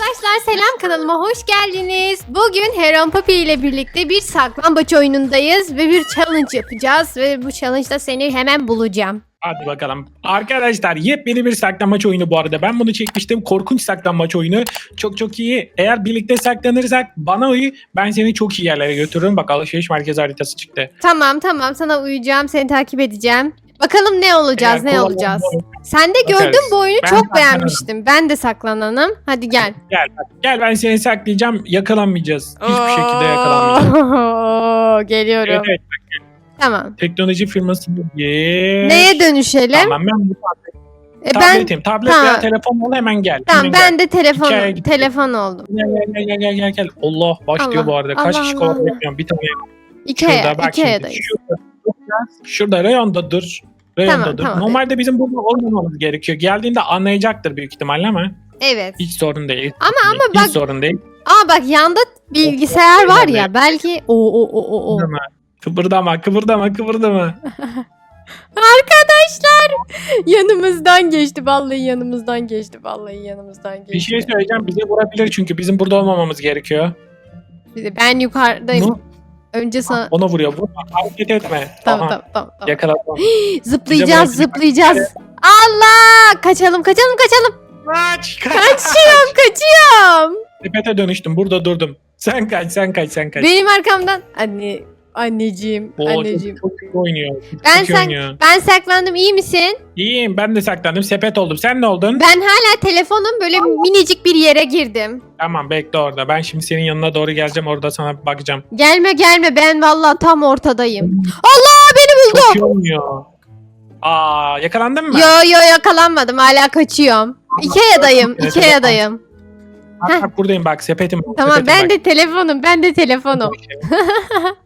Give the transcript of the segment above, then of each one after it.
Arkadaşlar selam kanalıma hoş geldiniz. Bugün Heron Papi ile birlikte bir saklambaç oyunundayız ve bir challenge yapacağız ve bu challenge'da seni hemen bulacağım. Hadi bakalım. Arkadaşlar yepyeni bir saklanmaç oyunu bu arada. Ben bunu çekmiştim. Korkunç saklanmaç oyunu. Çok çok iyi. Eğer birlikte saklanırsak bana uyu. Ben seni çok iyi yerlere götürürüm. Bak alışveriş merkezi haritası çıktı. Tamam tamam sana uyacağım seni takip edeceğim. Bakalım ne olacağız Eğer ne kullanmam olacağız. bu- Sen de Bakarız. gördün bu oyunu Ben çok saklanırım. beğenmiştim. Ben de saklananım. Hadi gel. Gel. Gel ben seni saklayacağım. Yakalanmayacağız. Hiçbir şekilde yakalanmayacağız. Oo, Geliyorum. Evet, evet. Tamam. Teknoloji firması Yes. Neye dönüşelim? Tamam ben bu E, ben tabletim. Tablet Tamam. veya telefon ol hemen gel. tamam Hemen ben de telefon gitti. telefon oldum. Gel gel gel gel gel gel. Allah başlıyor Allah, bu arada. Kaç Allah, kişi Allah, kovalayamıyorum. Bir tane Ikea, Şurada bak Ikea'dayız. şimdi. Şurada, şurada reyonda dur. Tamam, tamam. Normalde bizim burada olmamamız gerekiyor. Geldiğinde anlayacaktır büyük ihtimalle ama Evet. hiç sorun değil. Ama ama hiç bak sorun değil. Aa bak yanda bilgisayar var ya belki o o o o o. Kıpırdama, kıpırdama, kıpırdama. Arkadaşlar yanımızdan geçti vallahi yanımızdan geçti vallahi yanımızdan geçti. Bir şey söyleyeceğim bize vurabilir çünkü bizim burada olmamamız gerekiyor. Bir de Ben yukarıdayım. Ne? Önce sana Ona vuruyor. Vurma, hareket etme. tamam Aha, tamam tamam. tamam. Yakaladım. Zıplayacağız zıplayacağız. Allah kaçalım kaçalım kaçalım. Kaç, kaç. Kaçıyorum kaçıyorum. Sepete dönüştüm. Burada durdum. Sen kaç, sen kaç, sen kaç. Benim arkamdan anne anneciğim Oo, anneciğim. Çok, çok oynuyor. Çok Ben sen- oynuyor. Ben saklandım iyi misin? İyiyim ben de saklandım. Sepet oldum. Sen ne oldun? Ben hala telefonum böyle minicik bir yere girdim. Tamam bekle orada. Ben şimdi senin yanına doğru geleceğim. Orada sana bakacağım. Gelme gelme ben vallahi tam ortadayım. Allah beni buldu. Çok iyi oynuyor. Aa yakalandın mı? Yo yo yakalanmadım hala kaçıyorum. Ikea'dayım Ikea'dayım. Bak, bak buradayım bak sepetim. Tamam sepetim ben bak. de telefonum ben de telefonum.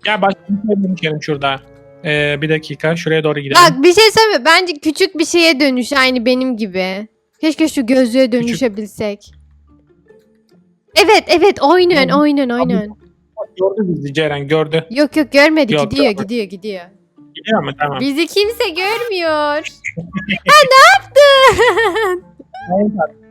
Gel başka bir şey şurada. Ee, bir dakika şuraya doğru gidelim. Bak bir şey söyleme bence küçük bir şeye dönüş aynı benim gibi. Keşke şu gözlüğe dönüşebilsek. Evet evet oynan Tamam. oynan oynan. Gördü bizi Ceren gördü. Yok yok görmedi Yok, gidiyor görmedi. gidiyor gidiyor. Gidiyor mu? Tamam. Bizi kimse görmüyor. ha ne yaptın?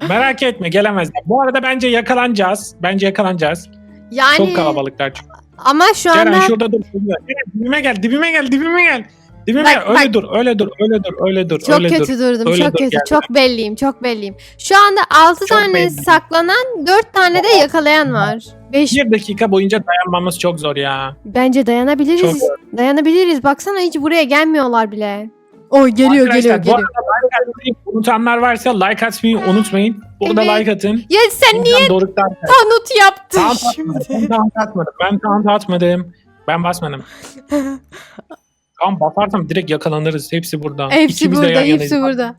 Merak etme gelemezler. Bu arada bence yakalanacağız. Bence yakalanacağız. yani Çok kalabalıklar çünkü. ama şu Ceren anda şurada dur. Ceren, dibime gel dibime gel dibime gel. Dibime Bak, gel. Öyle bak. dur öyle dur öyle dur öyle dur. çok öyle kötü dur. durdum Öyle çok dur, kötü gel. çok belliyim çok belliyim. Şu anda 6 Çok tane belli. saklanan 4 tane de yakalayan var. 5 Bir dakika boyunca dayanmamız çok zor ya. bence dayanabiliriz. Çok Dayanabiliriz. Baksana hiç buraya gelmiyorlar bile. Oy geliyor Arkadaşlar, geliyor bu geliyor. arada like atmayı unutanlar varsa like atmayı unutmayın. Burada Evet. like atın. Ya sen niye Doruk'tan tanut yaptın Taunt şimdi? atmadım. Ben taunt atmadım. Ben taunt atmadım. Ben basmadım. Tamam basarsam direkt yakalanırız. Hepsi burada. hepsi İkimiz de burada, yan hepsi burada.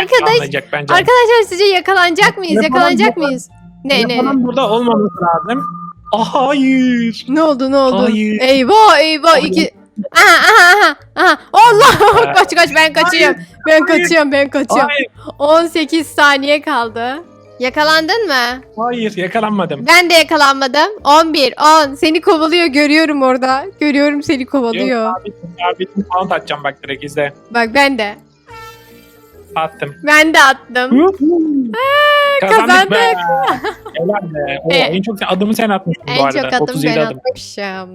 Arkadaş, bence. arkadaşlar sizce yakalanacak mıyız? Yapalım, Yakalanacak yapalım. mıyız? Ne ne? Yapanın burada olmaması lazım. Aa, hayır. Ne oldu ne oldu? Hayır. Eyvah eyvah Hayır. iki. Aha aha aha. aha. Allah kaç kaç ben kaçıyorum. Ben Hayır. kaçıyorum ben kaçıyorum. Hayır. 18 saniye kaldı. Yakalandın mı? Hayır yakalanmadım. Ben de yakalanmadım. 11 10 seni kovalıyor görüyorum orada. Görüyorum seni kovalıyor. Yok abitim, abitim taunt atacağım bak direkt izle. Bak ben de. Attım. Ben de attım. Kazandık. Kazandık. Helal be. Oo, E, en çok adım sen atmışsın bu En arada. çok adım 37 ben atmışım.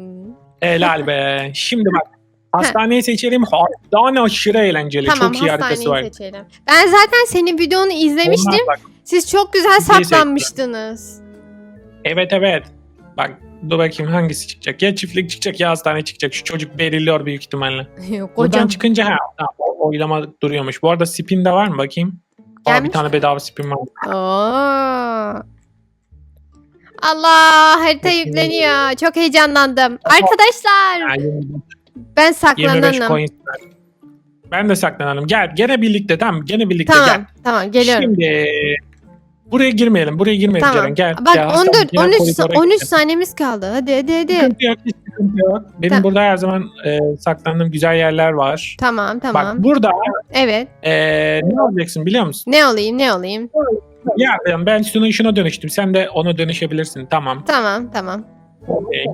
Helal be. Şimdi bak. Hastaneyi seçelim. Hastane aşırı eğlenceli. Tamam çok iyi haritası var. hastaneyi seçelim. Ben zaten senin videonu izlemiştim. Onlar bak, Siz çok güzel seçtim. saklanmıştınız. evet evet. Bak dur bakayım hangisi çıkacak. Ya çiftlik çıkacak ya hastane çıkacak. Şu çocuk belirliyor büyük ihtimalle. Yok Buradan hocam. çıkınca ha, o- oylama duruyormuş. Bu arada spin de var mı bakayım? Aa, Gelmiş. bir tane bedava spin var. Oo. Allah harita yükleniyor. Çok heyecanlandım. Arkadaşlar ben 25 saklananım. coins. Ben de saklanalım. Gel gene birlikte tamam gene birlikte Tamam gel. tamam geliyorum. Şimdi buraya girmeyelim. Buraya girmeyelim Tamam. Ceren. Gel. Bak gel, 14 hastanın diğer 13 koridora 13 gidelim. saniyemiz kaldı. Hadi hadi hadi. Sıkıntı yok, hiç sıkıntı yok. Benim Tamam. burada her zaman e, saklandığım güzel yerler var. Tamam tamam. Bak burada Evet. e, ne olacaksın biliyor musun? Ne olayım ne olayım? Ya ben- ben şuna şuna dönüştüm. Sen de ona dönüşebilirsin. Tamam. Tamam tamam. Okey.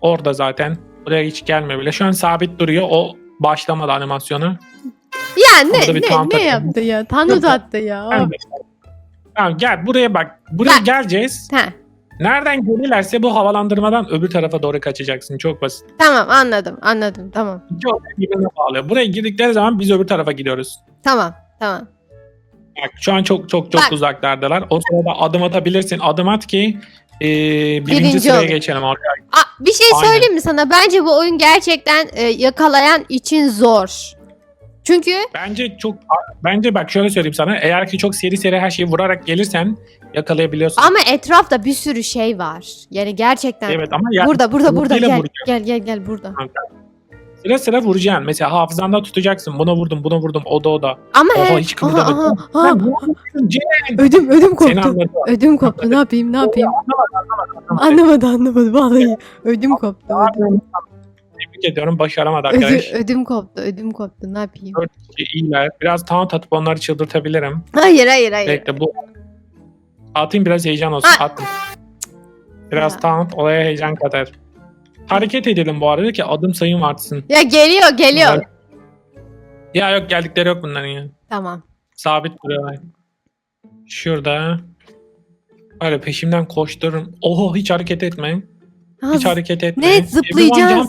Orada zaten. Buraya hiç gelme bile. Şu an sabit duruyor. O başlamadı animasyonu. Ya Orada ne bir ne ne yaptı ya? Yok. attı ya. Tamam gel buraya bak. Buraya Bak. geleceğiz. Ha, Nereden gelirlerse bu havalandırmadan öbür tarafa doğru kaçacaksın. Çok basit. tamam anladım anladım tamam. İki olay birbirine bağlıyor. Buraya girdikleri zaman biz öbür tarafa gidiyoruz. Tamam tamam. Bak şu an çok çok çok Bak. uzaklardalar. O sırada adım atabilirsin. Adım at ki e, birinci, Birinci sıraya ol. geçelim arkadaşlar. Aa, bir şey Aynen. söyleyeyim mi sana? Bence bu oyun gerçekten e, yakalayan için zor. Çünkü Bence çok bence bak şöyle söyleyeyim sana. Eğer ki çok seri seri her şeyi vurarak gelirsen yakalayabiliyorsun. ama etrafta bir sürü şey var. Yani gerçekten. Evet ama ya, burada burada burada gel. Gel gel gel burada. Sıra sıra vuracaksın. Mesela hafızanda tutacaksın. Buna vurdum, buna vurdum. O da o da. Ama Oha, her hiç kımıldamadı. aha, aha, Sen ne yapıyorsun Cem? ödüm ödüm Seni koptu. anladım. Ödüm koptu. Ne yapayım? Ne yapayım? Anlamadı anlamadı vallahi. Ödüm koptu. Ödüm, Tebrik ediyorum. Başaramadı arkadaş. ödüm koptu. Ödüm koptu. Ne yapayım? İyiler. Biraz taunt atıp onları çıldırtabilirim. Hayır hayır hayır. Bekle bu. Atayım biraz heyecan olsun. Attım. Biraz Ya. taunt olaya heyecan katar. Hareket edelim bu arada ki adım sayım artsın. Ya geliyor geliyor. Ya yok geldikleri yok bunların ya. Tamam. Sabit duruyorlar. Şurada. Böyle peşimden koştururum. Oho hiç hareket etme. Hiç Ha, hareket etme. ne, zıplayacağız?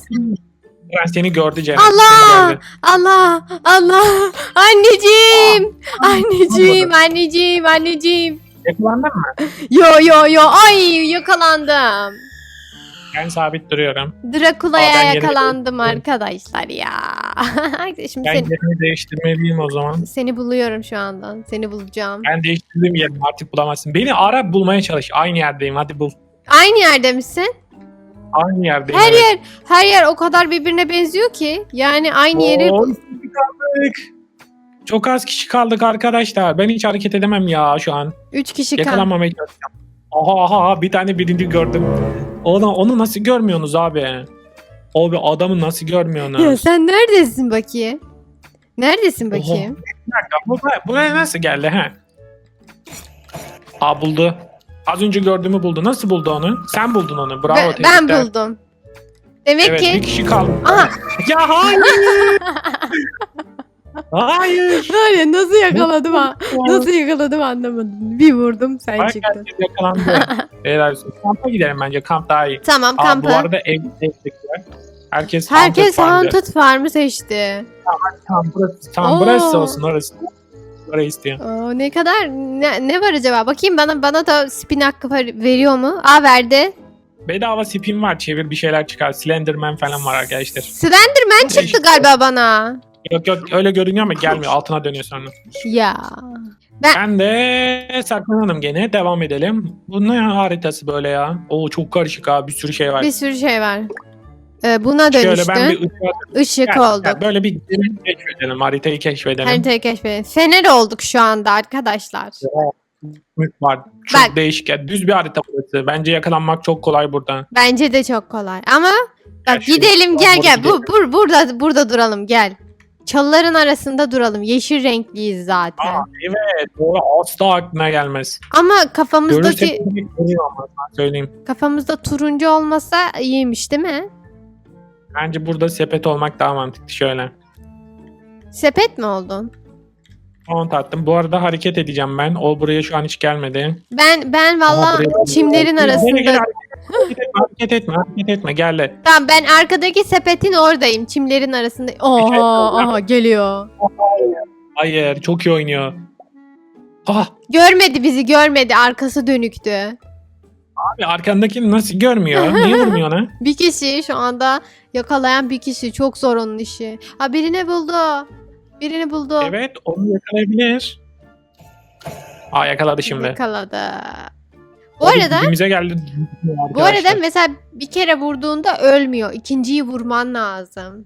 Ben seni gördü Ceren. Allah! Seni gördü. Allah Allah anneciğim anneciğim anneciğim anneciğim Yakalandın mı? yo yo yo ay yakalandım Ben sabit duruyorum. Drakula'ya ben yakalandım değiştirdim. arkadaşlar ya şimdi Ben seni, yerimi değiştirmeliyim o zaman. seni buluyorum şu anda seni bulacağım Ben değiştirdim yerimi artık bulamazsın. Beni ara bulmaya çalış. Aynı yerdeyim hadi bul. aynı yerde misin Aynı yerdeyim. her evet. yer her yer o kadar birbirine benziyor ki yani aynı yeri Oo, kişi kaldık. Çok az kişi kaldık arkadaşlar. Ben hiç hareket edemem ya şu an. üç kişi kaldı Yakalanmamaya çalışacağım. Aha aha aha, bir tane birinci gördüm. Onu, onu nasıl görmüyorsunuz abi? Abi adamı nasıl görmüyorsunuz? ya sen neredesin bakayım neredesin bakayım dakika, buraya, buraya nasıl geldi he? Aa buldu. Az önce gördüğümü buldu. Nasıl buldu onu? Sen buldun onu. Bravo ben, ben tebrikler. buldum demek Evet ki bir kişi kaldı. Aha. Ya hayır. hayır. Ya nasıl yakaladım ha? Nasıl yakaladım anlamadım. Bir vurdum sen Bak çıktın. herkes yakalandı. Olsun. Kampa gidelim bence. Kamp daha iyi. Tamam Aa, bu kampı. arada ev evdekiler. Herkes Herkes Haunted Haunted Farm'ı seçti. Tamam burası, tamam, Oo. burası olsun orası. Orayı istiyor. Oo, ne kadar ne, ne var acaba? Bakayım bana bana da spin hakkı ver- veriyor mu? Aa verdi. Bedava spin var. Çevir bir şeyler çıkar. Slenderman falan var arkadaşlar. Slenderman çıktı galiba bana. Yok yok öyle görünüyor ama gelmiyor. Altına dönüyor sonra. Ya. Ben de saklanalım gene. Devam edelim. Bu ne haritası böyle ya? Oo çok karışık abi. Bir sürü şey var. Bir sürü şey var. Ee, buna Şöyle dönüştü. ben bir ışığa- Işık Gel, olduk. gel, böyle bir keşfedelim. Haritayı keşfedelim. Haritayı keşfedin. Fener olduk şu anda arkadaşlar. Var. Çok Bak. değişik. ya. Düz bir harita burası. Bence yakalanmak çok kolay burada. Bence de çok kolay. Ama bak gidelim gel gel. Bu, bur, burada burada duralım gel. Çalıların arasında duralım. Yeşil renkliyiz zaten. Aa, evet. Doğru asla aklına gelmez. Ama kafamızdaki Görürsek bir görüyor ama ben söyleyeyim. kafamızda turuncu olmasa iyiymiş değil mi? Bence burada sepet olmak daha mantıklı. Şöyle. Sepet mi oldun? Mount attım. Bu arada hareket edeceğim ben. O buraya şu an hiç gelmedi. Ben ben Ama valla buraya- çimlerin Gel, gel, arasında. hareket etme, hareket etme, hareket etme. Gel de. Tamam ben arkadaki sepetin oradayım. Çimlerin arasında. Oha aha geliyor. Hayır, çok iyi oynuyor. Ah, Görmedi bizi görmedi. Arkası dönüktü. abi arkandakini nasıl görmüyor? Niye vurmuyor ona? Bir kişi şu anda yakalayan bir kişi. Çok zor onun işi. Ha birini buldu. Birini buldu. Evet, onu yakalayabilir. Aa yakaladı şimdi. Yakaladı. Bu arada dibimize geldi. bu arada mesela bir kere vurduğunda ölmüyor. İkinciyi vurman lazım.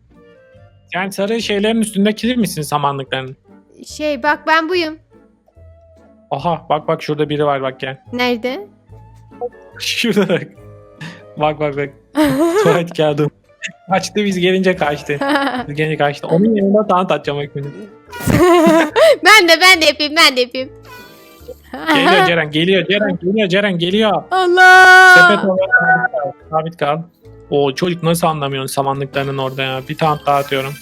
Sen sarı şeylerin üstündeki misin samanlıkların? Şey bak ben buyum. Aha bak bak şurada biri var bak gel. Nerede? Şurada bak. Bak bak bak. Tuvalet kağıdı. Kaçtı biz gelince kaçtı. Biz gelince kaçtı. Onun yanında taunt atacağım şimdi. ben de ben de yapayım ben de yapayım. Geliyor Ceren geliyor Ceren geliyor Ceren geliyor. Allah. Sepet olarak sabit kal. O çocuk nasıl anlamıyorsun samanlıklarının orada ya. Bir taunt daha atıyorum.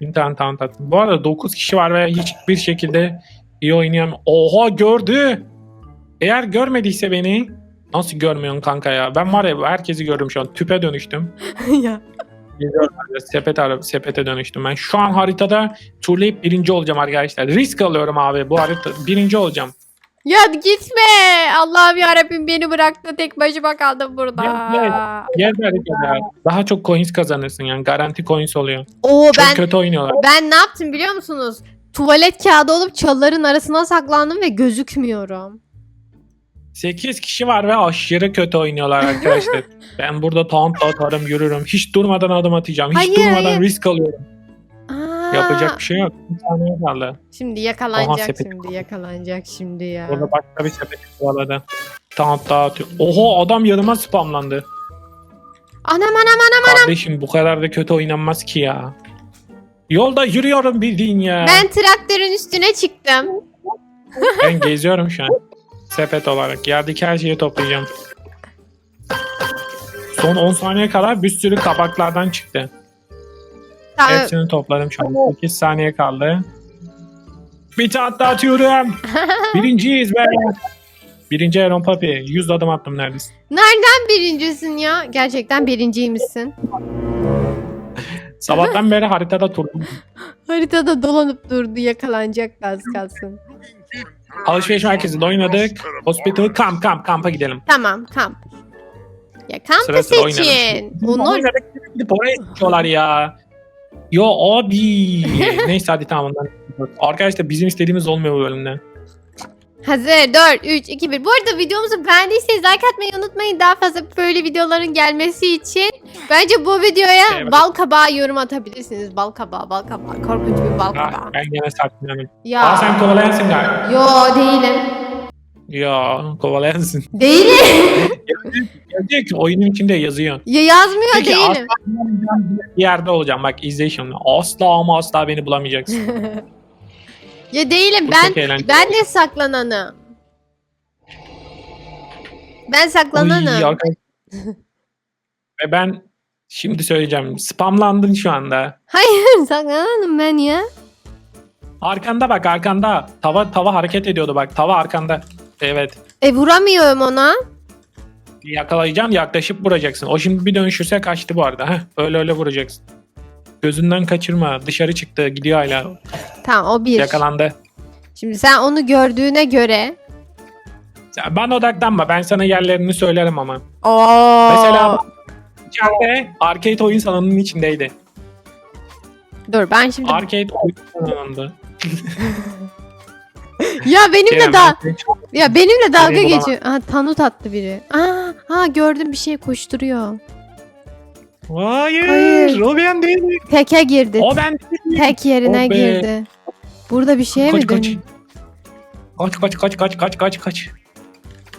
Bir tane taunt attım. Bu arada 9 kişi var ve hiçbir şekilde iyi oynayamıyor. Oha gördü. Eğer görmediyse beni nasıl görmüyorsun kanka ya? Ben var ya herkesi görürüm şu an. Tüpe dönüştüm. ya. Sepet ara, sepete dönüştüm ben. Şu an haritada turlayıp birinci olacağım arkadaşlar. Risk alıyorum abi. Bu harita birinci olacağım. Ya gitme. Allah'ım yarabbim beni bıraktı. Tek başıma kaldım burada. Ya, Gel bir haritada. Daha çok coins kazanırsın yani. Garanti coins oluyor. Oo Çok ben kötü oynuyorlar. ben ne yaptım biliyor musunuz? Tuvalet kağıdı olup çalıların arasına saklandım ve gözükmüyorum. 8 kişi var ve aşırı kötü oynuyorlar arkadaşlar. ben burada taunt atarım yürürüm. Hiç durmadan adım atacağım. Hiç Hayır, durmadan hayır. risk alıyorum. Yapacak bir şey yok. Bir saniye kaldı. Şimdi yakalanacak Aha, sepet. şimdi yakalanacak şimdi ya. Burada başka bir sepet kovaladı. Taunt dağıtıyor. Oho adam yanıma spamlandı. Anam anam anam. Kardeşim bu kadar da kötü oynanmaz ki ya. Yolda yürüyorum bildiğin ya. Ben traktörün üstüne çıktım. Ben geziyorum şu an. Sepet olarak. Yerdeki her şeyi toplayacağım. Son 10 saniye kadar bir sürü kabaklardan çıktı. Tamam. Hepsini topladım şu an. 8 saniye kaldı. Bir tane daha atıyorum. Birinciyiz be. Birinci Aaron Papi. 100 adım attım neredeyse. Nereden birincisin ya? Gerçekten birinciymişsin. Sabahtan beri haritada turdum. Haritada dolanıp durdu yakalanacak az kalsın. Alışveriş merkezinde oynadık. Hospital kamp kamp kampa gidelim. Tamam kamp. Ya kampı Sıra sıra oynarım. seçin. Onu Onur gidip oraya ya. Yo abi. Neyse hadi tamam ondan. Arkadaşlar bizim istediğimiz olmuyor bu bölümde. hazır 4 3 2 1. Bu arada videomuzu beğendiyseniz like atmayı unutmayın. Daha fazla böyle videoların gelmesi için. Bence bu videoya Evet. bal kabağı yorum atabilirsiniz. Bal kabağı, bal kabağı. Korkunç bir bal Ah, kabağı. ben gene saklanıyorum. Ya. Aa sen kovalayansın galiba. Yo değilim. Ya kovalayansın. Değilim. Yazıyor ki oyunun içinde yazıyor. ya yazmıyor Peki değilim. asla bir yerde olacağım. Bak izle şimdi. Asla ama asla beni bulamayacaksın. ya değilim Bu ben çok eğlenceli. ben de saklananım. Ben Oy, saklananım. arkadaş- Ve ben şimdi söyleyeceğim. Spamlandın şu anda. Hayır saklananım ben ya. Arkanda bak arkanda. Tava tava hareket ediyordu bak. Tava arkanda. Evet. E vuramıyorum ona. Yakalayacaksın yaklaşıp vuracaksın. O şimdi bir dönüşürse kaçtı bu arada. Heh, öyle öyle vuracaksın. Gözünden kaçırma. Dışarı çıktı. Gidiyor hala. Tamam o bir. Yakalandı. Şimdi sen onu gördüğüne göre. Sen- Ben odaklanma. Ben sana yerlerini söylerim ama. Oo. Mesela içeride arcade oyun salonunun içindeydi. Dur ben şimdi. Arcade oyun salonunda. ya benimle da ya benimle dalga Seni geçiyor. Aha tanut attı biri. Aa, ha gördüm bir şey koşturuyor. Hayır, Hayır. o ben değilim. Teke girdi. O ben değilim. Tek yerine Oh be. girdi. Burada bir şey Kaç mi kaç. dönüyor? Kaç kaç kaç kaç kaç kaç kaç.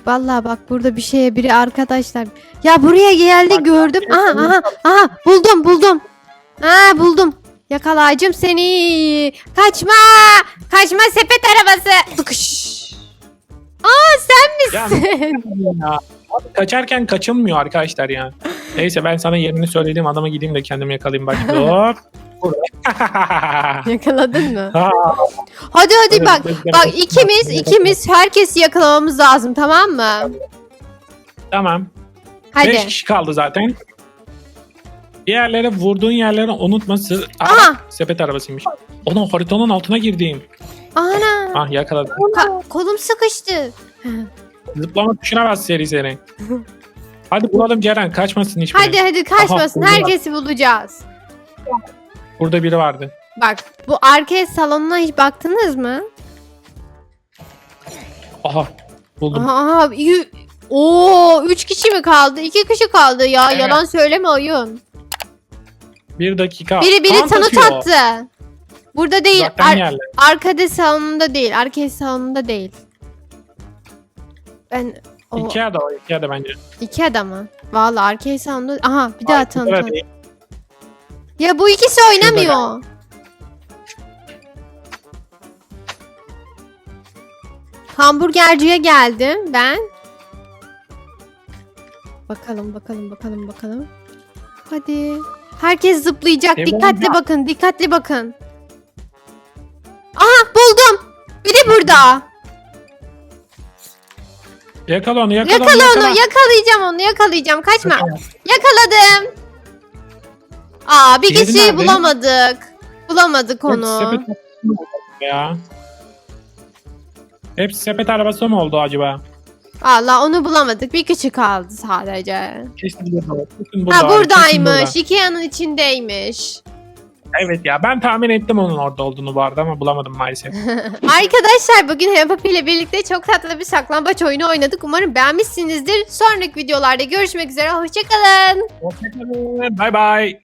Vallahi bak burada bir şeye biri arkadaşlar. Ya buraya geldi gördüm. Aha aha aha buldum buldum. Ha buldum. Yakalayacağım seni. Kaçma. Kaçma sepet arabası. Tıkış. Aa sen Ya, misin? ya. Abi Kaçarken kaçılmıyor arkadaşlar ya. Neyse ben sana yerini söyledim adama gideyim de kendimi yakalayayım bak. Hop. Burada. Yakaladın mı? Ha, Hadi hadi bak. Bak ikimiz ikimiz herkesi yakalamamız lazım tamam mı? Tamam. Hadi. 5 kişi kaldı zaten. Diğerleri vurduğun yerleri unutması. Aa, Aha. sepet arabasıymış. Onun haritanın altına girdim. Ana. Ah yakaladım. Ka- kolum sıkıştı. Zıplama tuşuna bas seri seri. Hadi bulalım Ceren kaçmasın hiçbiri. Hadi hadi kaçmasın. Aha, Herkesi bulacağız. Burada biri vardı. Bak bu arcade salonuna hiç baktınız mı? Aha buldum. Aha, aha yü- Oo, 3 kişi mi kaldı? 2 kişi kaldı ya. Evet. Yalan söyleme oyun. Bir dakika. Biri biri tanıt atıyor. attı. Burada değil. Uzaktan Ar- yerler. arkada salonunda değil. Arcade salonunda değil. Ben o İki ada o iki ada bence. iki adamı. Vallahi arcade salonunda. Aha bir daha tanıt. evet. Ya bu ikisi oynamıyor. Hamburgerciye geldim ben. Bakalım bakalım bakalım bakalım. Hadi. Herkes zıplayacak. Devam dikkatli bakın. Dikkatli bakın. Aha buldum. Biri burada. Yakala onu yakala, Yakala onu. onu yakala. yakalayacağım onu yakalayacağım kaçma. Yakala. Yakaladım. Aa bir Diğeri kişiyi nerede? bulamadık. Bulamadık Hepsi onu. sepet arabası mı oldu ya? Hepsi sepet arabası mı oldu acaba? Valla onu bulamadık. Bir kişi kaldı sadece. Kesin. Ha buradaymış. burada. Ikea'nın içindeymiş. Evet ya ben tahmin ettim onun orada olduğunu bu arada ama bulamadım maalesef. Arkadaşlar bugün Puppy ile birlikte çok tatlı bir saklambaç oyunu oynadık. Umarım beğenmişsinizdir. Sonraki videolarda görüşmek üzere. Hoşçakalın. Hoşçakalın. Bye bye.